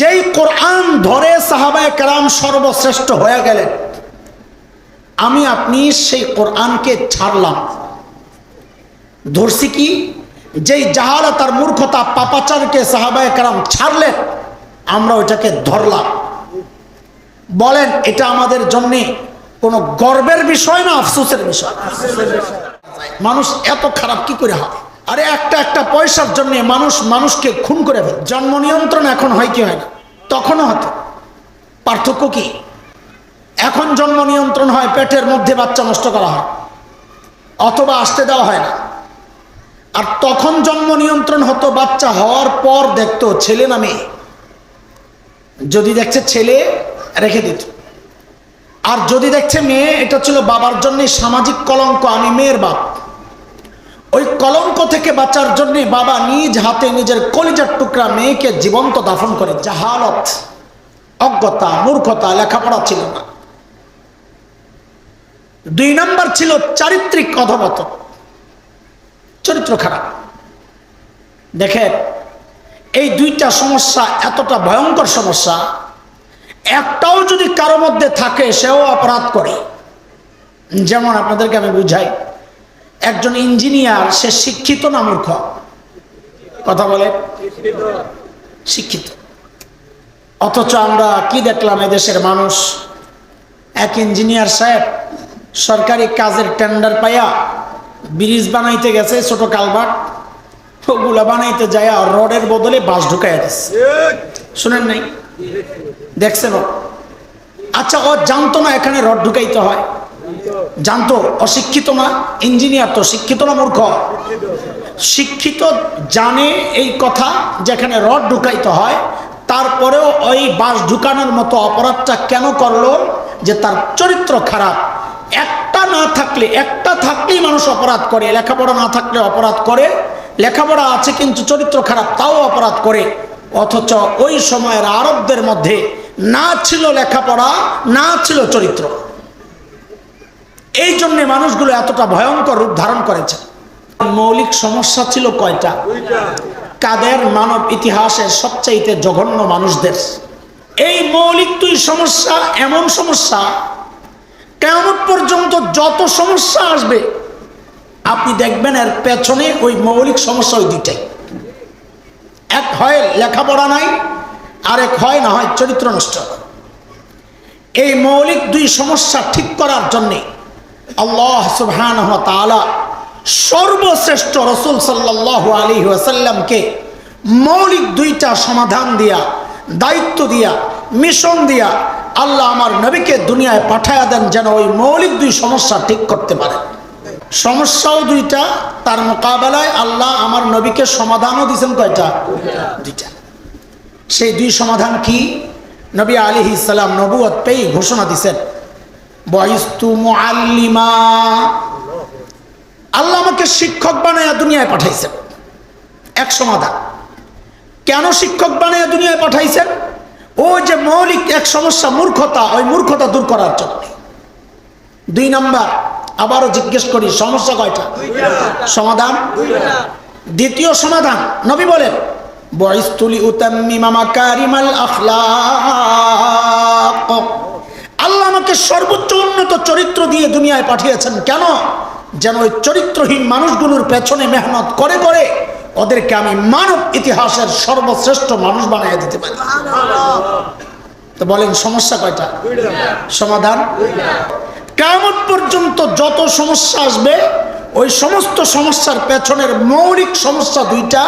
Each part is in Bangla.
যেই কোরআন ধরে সাহাবায় কেরাম সর্বশ্রেষ্ঠ হয়ে গেলেন, আমি আপনি সেই কোরআনকে ছাড়লাম। ধরছি কি? যেই জাহালা তার মূর্খতা পাপাচারকে সাহাবায় কেরাম ছাড়লেন, আমরা ওইটাকে ধরলাম। বলেন, এটা আমাদের জন্যে কোনো গর্বের বিষয় না, আফসোসের বিষয় মানুষ এত খারাপ কি করে হয় আরে একটা একটা পয়সার জন্য মানুষ মানুষকে খুন করে ফেলে। জন্ম নিয়ন্ত্রণ এখন হয় কি হয় না? তখনও হতো। পার্থক্য কি? এখন জন্ম নিয়ন্ত্রণ হয় পেটের মধ্যে বাচ্চা নষ্ট করা হয়। অথবা আসতে দেওয়া হয় না। আর তখন জন্ম নিয়ন্ত্রণ হতো বাচ্চা হওয়ার পর দেখতো ছেলে না মেয়ে। যদি দেখছে ছেলে, রেখে দিত। আর যদি দেখছে মেয়ে, এটা ছিল বাবার জন্য সামাজিক কলঙ্ক, আমি মেয়ের বাপ। ওই কলঙ্ক থেকে বাঁচার জন্য বাবা নিজ হাতে নিজের কলিজার টুকরা মেয়েকে জীবন্ত দাফন করে। জাহালত, অজ্ঞতা, মূর্খতা, লেখাপড়া ছিল না। দুই নম্বর ছিল চারিত্রিক অধমত। চরিত্র খারাপ। দেখেন, এই দুইটা সমস্যা এতটা ভয়ঙ্কর সমস্যা, একটাও যদি কারও মধ্যে থাকে, সেও অপরাধ করে। যেমন আপনাদেরকে আমি বুঝাই একজন ইঞ্জিনিয়ার, সে শিক্ষিত না মূর্খ? কথা বলে? শিক্ষিত। অথচ আমরা কি দেখলাম এদেশের মানুষ? এক ইঞ্জিনিয়ার সাহেব সরকারি কাজের টেন্ডার পাইয়া ব্রিজ বানাইতে গেছে ছোট কালভার্ট। ওগুলা বানাইতে যায় রডের বদলে বাস ঢুকাই দিচ্ছে শুনেন নাই? দেখছেন? আচ্ছা ও জানতো না এখানে রড ঢুকাইতে হয়। জানতো, অশিক্ষিত না, ইঞ্জিনিয়ার তো, শিক্ষিত না মূর্খ? শিক্ষিত জানে এই কথা যেখানে রড ঢুকাইতে হয়, তারপরেও ওই বাস ঢুকানোর মতো অপরাধটা কেন করল যে তার চরিত্র খারাপ? একটা না থাকলে, একটা থাকলেই মানুষ অপরাধ করে, লেখাপড়া না থাকলে অপরাধ করে, লেখাপড়া আছে কিন্তু চরিত্র খারাপ, তাও অপরাধ করে। অথচ ওই সময়ের আরবদের মধ্যে না ছিল লেখাপড়া, না ছিল চরিত্র। এই জন্য মানুষগুলো এতটা ভয়ঙ্কর রূপ ধারণ করেছে। মৌলিক সমস্যা ছিল কয়টা? কাদের মানব ইতিহাসের সবচাইতে জঘন্য মানুষদের। এই মৌলিক দুই সমস্যা, এমন সমস্যা কেমন পর্যন্ত যত সমস্যা আসবে, আপনি দেখবেন এর পেছনে ওই মৌলিক সমস্যা ওই দুইটাই। এক হয় লেখাপড়া নাই আর এক হয় না হয় চরিত্র নষ্ট। এই মৌলিক দুই সমস্যা ঠিক করার জন্যে আল্লাহ সুবহান তালা সর্বশ্রেষ্ঠ রসুল সাল্লাহ আলী ওয়াসাল্লামকে মৌলিক দুইটা সমাধান দিয়া, দায়িত্ব দিয়া, মিশন দিয়া আল্লাহ আমার নবীকে দুনিয়ায় পাঠায়া দেন যেন ওই মৌলিক দুই সমস্যা ঠিক করতে পারে। সমস্যাও দুইটা, তার মোকাবেলায় আল্লাহ আমার নবীকে সমাধানও দিয়েছেন কয়টা? দুইটা। সেই দুই সমাধান কি? নবী আলী ইসালাম পেয়ে ঘোষণা দিছেন বয়স্তু মুআল্লিমা। আল্লাহ আমাকে শিক্ষক বানাইয়া দুনিয়ায় পাঠাইছেন। এক সমাধান। কেন শিক্ষক বানাইয়া দুনিয়ায় পাঠাইছেন? ও যে মৌলিক এক সমস্যা, মূর্খতা, ওই মূর্খতা দূর করার জন্য। দুই নাম্বার, আবারও জিজ্ঞেস করি, সমস্যা কয়টা? সমাধান? দ্বিতীয় সমাধান, নবী বলেন বয়স্তুলি উতাম্মিমামা কারিমাল আল্লাহ আমাকে সর্বোচ্চ উন্নত চরিত্র দিয়ে দুনিয়ায় পাঠিয়েছেন। কেন? যেন ওই চরিত্রহীন মানুষগুলোর পেছনে মেহনত করে করে ওদেরকে আমি মানব ইতিহাসের সর্বশ্রেষ্ঠ মানুষ বানিয়ে দিতে পারি। তো বলেন, সমস্যা কয়টা? সমাধান? কেমন পর্যন্ত যত সমস্যা আসবে ওই সমস্ত সমস্যার পেছনের মৌলিক সমস্যা দুইটা,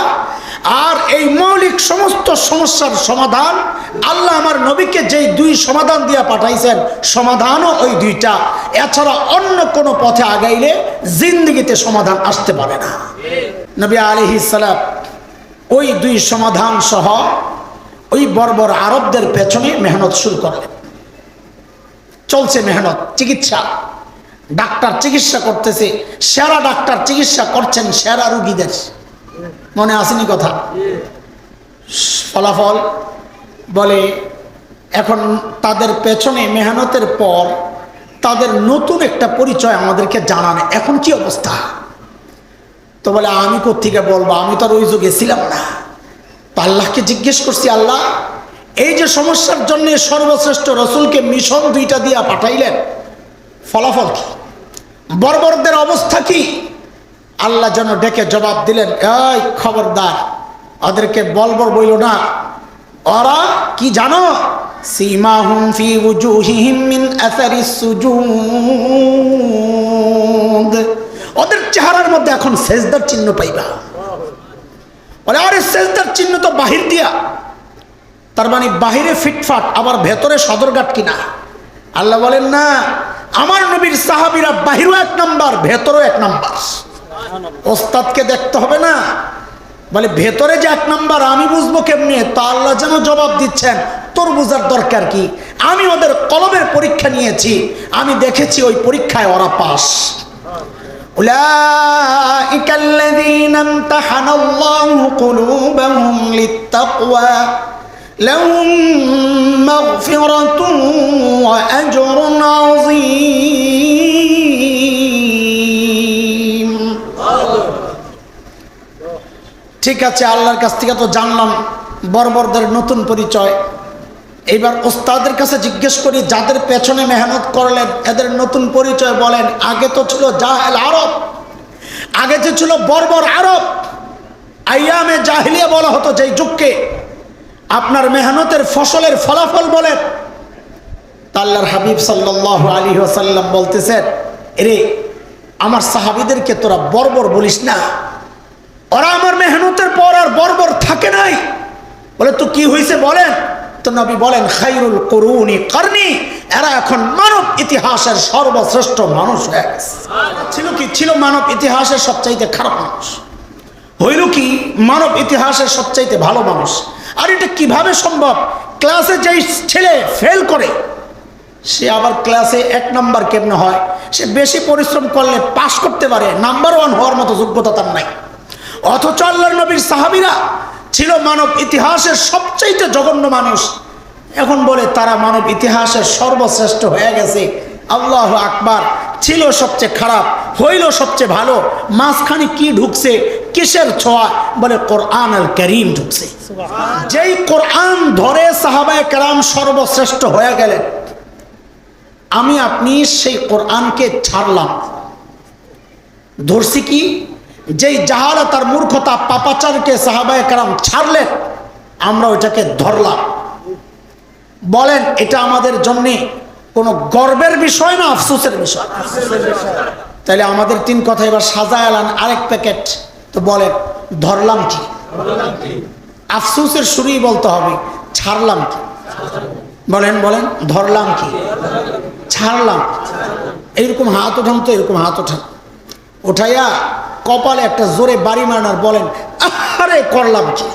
আর এই মৌলিক সমস্ত সমস্যার সমাধান আল্লাহ আমার নবীকে যেই দুই সমাধান দিয়া পাঠাইছেন, সমাধানও ওই দুইটা। এছাড়া অন্য কোনো পথে আগাইলে জিন্দগিতে সমাধান আসতে পারে না। নবী আলহি সালাম ওই দুই সমাধান সহ ওই বর্বর আরবদের পেছনে মেহনত শুরু করলেন। চলছে মেহনত, চিকিৎসা। ডাক্তার চিকিৎসা করতেছে, সেরা ডাক্তার চিকিৎসা করছেন সেরা রুগীদের। মনে আসেনি কথা? ফলাফল বলে, এখন তাদের পেছনে মেহনতের পর তাদের নতুন একটা পরিচয় আমাদেরকে জানান। এখন কি অবস্থা? তো বলে, আমি কোথেকে বলব? আমি তো আর ওই যুগে ছিলাম না। তো আল্লাহকে জিজ্ঞেস করছি, আল্লাহ, এই যে সমস্যার জন্য সর্বশ্রেষ্ঠ রসুলকে মিশন দুইটা দিয়া পাঠাইলেন, ফলাফল কি? বর্বরদের অবস্থা কি? আল্লাহ যেন ডেকে জবাব দিলেন, এই খবরদার, ওদেরকে বলবর বইল না। ওরা কি জানো? সীমাহুম ফি উজুহিহিম মিন আসারিস সুজুদ। ওদের চেহারার মধ্যে এখন সেজদার চিহ্ন পাইবা। বলে, আরে, সেজদার চিহ্ন তো বাহির দিয়া। তার মানে বাহিরে ফিটফাট, আবার ভেতরে সদরঘাট কিনা? আল্লাহ বলেন, না আমার নবীর সাহাবিরা বাহিরও এক নাম্বার, ভেতরও এক নাম্বার। ওস্তাদকে দেখতে হবে না। বলে, ভেতরে যে এক নাম্বার, আমি বুঝব কেমনি? তা আল্লাহ যেন জবাব দিচ্ছেন, তোর বুঝার দরকার কি? আমি ওদের কলমের পরীক্ষা নিয়েছি, আমি দেখেছি ওই পরীক্ষায় ওরা পাস। উলাইকাল্লাযীনা لهم مغفرة وأجر عظيم ঠিক আছে আল্লাহর কাছ থেকে তো জানলাম বর্বরদের নতুন পরিচয় এইবার ওস্তাদের কাছে জিজ্ঞেস করি যাদের পেছনে মেহনত করলেন এদের নতুন পরিচয় বলেন আগে তো ছিল জাহেল আরব আগে যে ছিল বর্বর আরব আইয়ামে জাহিলিয়া বলা হতো যেই যুগকে আপনার মেহনতের ফসলের ফলাফল বলেন তা আল্লাহর হাবিব সাল্লাহ আলী ওসাল্লাম বলতেছেন এরে, আমার সাহাবিদেরকে তোরা বর্বর বলিস না। ওরা আমার মেহনতের পর আর বর্বর থাকে নাই। বলে, তো কি হয়েছে বলেন? তো নবী বলেন, খাইরুল করুনি করনি, এরা এখন মানব ইতিহাসের সর্বশ্রেষ্ঠ মানুষ হয়ে গেছে। ছিল কি? ছিল মানব ইতিহাসের সবচাইতে খারাপ মানুষ। হইল কি? মানব ইতিহাসের সবচাইতে ভালো মানুষ। আর এটা কীভাবে সম্ভব? ক্লাসে যেই ছেলে ফেল করে, সে আবার ক্লাসে এক নাম্বার কেমনে হয়? সে বেশি পরিশ্রম করলে পাশ করতে পারে নাম্বার ওয়ান হওয়ার মতো যোগ্যতা তার নাই। অথচ আল্লাহর নবীর সাহাবিরা ছিল মানব ইতিহাসের সবচাইতে জঘন্য মানুষ। এখন বলে তারা মানব ইতিহাসের সর্বশ্রেষ্ঠ হয়ে গেছে। আল্লাহ আকবার, ছিল সবচেয়ে খারাপ, হইল সবচেয়ে ভালো। মাঝখানে কি ঢুকছে কিসের ছোঁয়া? বলে কোরআন আল করিম ঢুকছে। যেই কোরআন ধরে সাহাবায় কারাম সর্বশ্রেষ্ঠ হয়ে গেলেন। আমি আপনি সেই কোরআনকে ছাড়লাম। ধরছি কি? যেই জাহালা তার মূর্খতা পাপাচারকে সাহাবায় কারাম ছাড়লেন, আমরা ওইটাকে ধরলাম। বলেন, এটা আমাদের জন্যে কোনো গর্বের বিষয় না, আফসোসের বিষয়? তাহলে আমাদের তিন কথা এবার সাজায় আলান আরেক প্যাকেট। তো বলেন ধরলাম কি? আফসুসের শুরুই বলতে হবে, ছাড়লাম কি? বলেন বলেন, ধরলাম কি? ছাড়লাম। এইরকম হাত ওঠান তো এরকম হাত ওঠান। ওঠাইয়া কপালে একটা জোরে বাড়ি মারনার বলেন আরে করলাম কি?